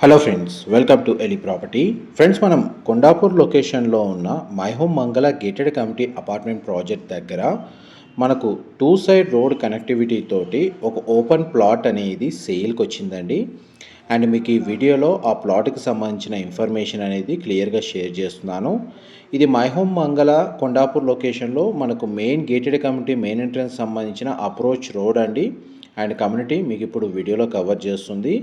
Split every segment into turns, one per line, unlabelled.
Hello friends welcome to Eli property friends మనం కొండాపూర్ లొకేషన్లో ఉన్న My Home Mangala gated community apartment project దగ్గర మనకు టూ సైడ్ రోడ్ కనెక్టివిటీ తోటి ఒక ఓపెన్ ప్లాట్ అనేది సేల్కి వచ్చిందండి. అండ్ మీకు ఈ వీడియోలో ఆ ప్లాట్కి సంబంధించిన ఇన్ఫర్మేషన్ అనేది క్లియర్గా షేర్ చేస్తున్నాను. ఇది మై హోమ్ మంగళ కొండాపూర్ లొకేషన్లో మనకు main gated community main entrance సంబంధించిన అప్రోచ్ రోడ్ అండి. అండ్ కమ్యూనిటీ మీకు ఇప్పుడు వీడియోలో కవర్ చేస్తుంది.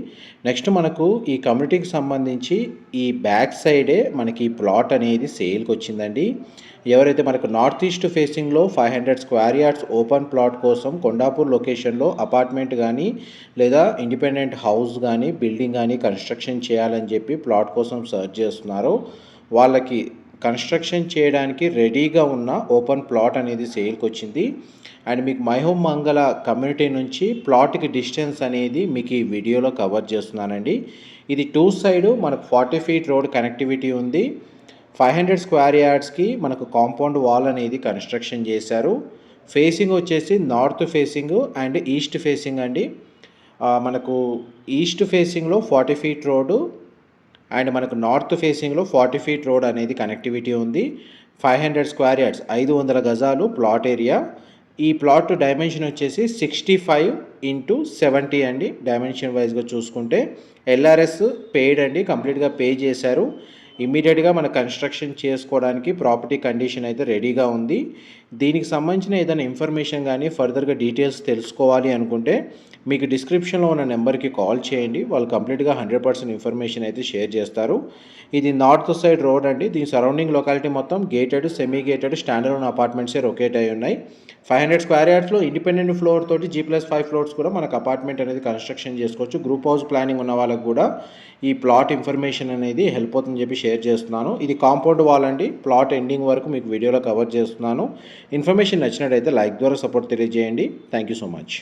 నెక్స్ట్ మనకు ఈ కమ్యూనిటీకి సంబంధించి ఈ బ్యాక్ సైడే మనకి ఈ ప్లాట్ అనేది సేల్కి వచ్చిందండి. ఎవరైతే మనకు నార్త్ ఈస్ట్ ఫేసింగ్లో five hundred square yards open plot కోసం కొండాపూర్ లొకేషన్లో అపార్ట్మెంట్ కానీ లేదా ఇండిపెండెంట్ హౌస్ కానీ బిల్డింగ్ కానీ కన్స్ట్రక్షన్ చేయాలని చెప్పి ప్లాట్ కోసం సర్చ్ చేస్తున్నారో. వాళ్ళకి కన్స్ట్రక్షన్ చేయడానికి రెడీగా ఉన్న ఓపెన్ ప్లాట్ అనేది సేల్కి వచ్చింది. అండ్ మీకు మైహోమ్ మంగళ కమ్యూనిటీ నుంచి ప్లాట్కి డిస్టెన్స్ అనేది మీకు ఈ వీడియోలో కవర్ చేస్తున్నానండి. ఇది టూ సైడ్ మనకు ఫార్టీ ఫీట్ రోడ్ కనెక్టివిటీ ఉంది. ఫైవ్ హండ్రెడ్ స్క్వేర్ యార్డ్స్కి మనకు కాంపౌండ్ వాల్ అనేది కన్స్ట్రక్షన్ చేశారు. ఫేసింగ్ వచ్చేసి north facing and east facing అండి. మనకు ఈస్ట్ ఫేసింగ్లో ఫార్టీ ఫీట్ రోడ్డు అండ్ మనకు నార్త్ ఫేసింగ్లో ఫార్టీ ఫీట్ రోడ్ అనేది కనెక్టివిటీ ఉంది. ఫైవ్ హండ్రెడ్ స్క్వేర్ యార్డ్స్ ఐదు వందల గజాలు ప్లాట్ ఏరియా. ఈ ప్లాట్ డైమెన్షన్ వచ్చేసి సిక్స్టీ ఫైవ్ ఇంటూ సెవెంటీ అండి. డైమెన్షన్ వైజ్గా చూసుకుంటే ఎల్ఆర్ఎస్ పేడ్ అండి కంప్లీట్గా పే చేశారు. ఇమ్మీడియట్గా మన కన్స్ట్రక్షన్ చేసుకోవడానికి ప్రాపర్టీ కండిషన్ అయితే రెడీగా ఉంది. దీనికి సంబంధించిన ఏదైనా ఇన్ఫర్మేషన్ కానీ ఫర్దర్గా డీటెయిల్స్ తెలుసుకోవాలి అనుకుంటే మీకు డిస్క్రిప్షన్లో ఉన్న నెంబర్కి కాల్ చేయండి. వాళ్ళు కంప్లీట్గా హండ్రెడ్ పర్సెంట్ ఇన్ఫర్మేషన్ అయితే షేర్ చేస్తారు. ఇది నార్త్ సైడ్ రోడ్ అండి. దీని సరౌండింగ్ లొకాలిటీ మొత్తం గేటెడ్ సెమీ గేటెడ్ స్టాండర్డ్ అపార్ట్మెంట్సే రొకేట్ అయి ఉన్నాయి. ఫైవ్ హండ్రెడ్ స్క్వేర్ యార్డ్స్లో ఇండిపెండెంట్ ఫ్లోర్ తోటి జీ ప్లస్ ఫైవ్ ఫ్లోర్స్ కూడా మనకు అపార్ట్మెంట్ అనేది కన్స్ట్రక్షన్ చేసుకోవచ్చు. గ్రూప్ హౌస్ ప్లానింగ్ ఉన్న వాళ్ళకు కూడా ఈ ప్లాట్ ఇన్ఫర్మేషన్ అనేది హెల్ప్ అవుతుందని చెప్పి షేర్ చేస్తున్నాను. ఇది కాంపౌండ్ వాల్ అండి. ప్లాట్ ఎండింగ్ వరకు మీకు వీడియోలో కవర్ చేస్తున్నాను. ఇన్ఫర్మేషన్ నచ్చినట్టయితే లైక్ ద్వారా సపోర్ట్ తెలియజేయండి. Thank you so much